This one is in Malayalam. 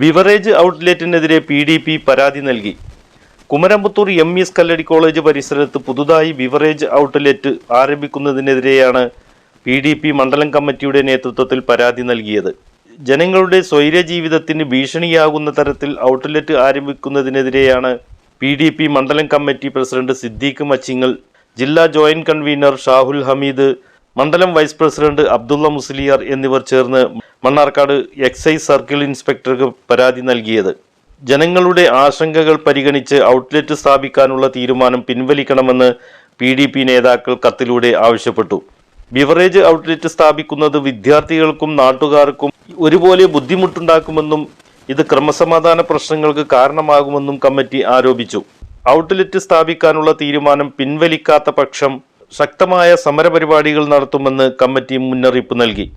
ബിവറേജ് ഔട്ട്ലെറ്റിനെതിരെ പി ഡി പി പരാതി നൽകി. Kumaramputhur M S Kalladi college പരിസരത്ത് പുതുതായി ബിവറേജ് ഔട്ട്ലെറ്റ് ആരംഭിക്കുന്നതിനെതിരെയാണ് പി ഡി പി മണ്ഡലം കമ്മിറ്റിയുടെ നേതൃത്വത്തിൽ പരാതി നൽകിയത്. ജനങ്ങളുടെ സ്വൈര ജീവിതത്തിന് ഭീഷണിയാകുന്ന തരത്തിൽ ഔട്ട്ലെറ്റ് ആരംഭിക്കുന്നതിനെതിരെയാണ് പി ഡി പി മണ്ഡലം കമ്മിറ്റി പ്രസിഡന്റ് സിദ്ദീഖ് മച്ചിങ്ങൽ ജില്ലാ ജോയിന്റ് കൺവീനർ ഷാഹുൽ ഹമീദ് മണ്ഡലം വൈസ് പ്രസിഡന്റ് അബ്ദുള്ള മുസ്ലിയാർ എന്നിവർ ചേർന്ന് മണ്ണാർക്കാട് എക്സൈസ് സർക്കിൾ ഇൻസ്പെക്ടർക്ക് പരാതി നൽകിയത്. ജനങ്ങളുടെ ആശങ്കകൾ പരിഗണിച്ച് ഔട്ട്ലെറ്റ് സ്ഥാപിക്കാനുള്ള തീരുമാനം പിൻവലിക്കണമെന്ന് പി ഡി പി നേതാക്കൾ കത്തിലൂടെ ആവശ്യപ്പെട്ടു. ബിവറേജ് ഔട്ട്ലെറ്റ് സ്ഥാപിക്കുന്നത് വിദ്യാർത്ഥികൾക്കും നാട്ടുകാർക്കും ഒരുപോലെ ബുദ്ധിമുട്ടുണ്ടാക്കുമെന്നും ഇത് ക്രമസമാധാന പ്രശ്നങ്ങൾക്ക് കാരണമാകുമെന്നും കമ്മിറ്റി ആരോപിച്ചു. ഔട്ട്ലെറ്റ് സ്ഥാപിക്കാനുള്ള തീരുമാനം പിൻവലിക്കാത്ത പക്ഷം ശക്തമായ സമരപരിപാടികൾ നടത്തുമെന്ന് കമ്മിറ്റി മുന്നറിയിപ്പ് നൽകി.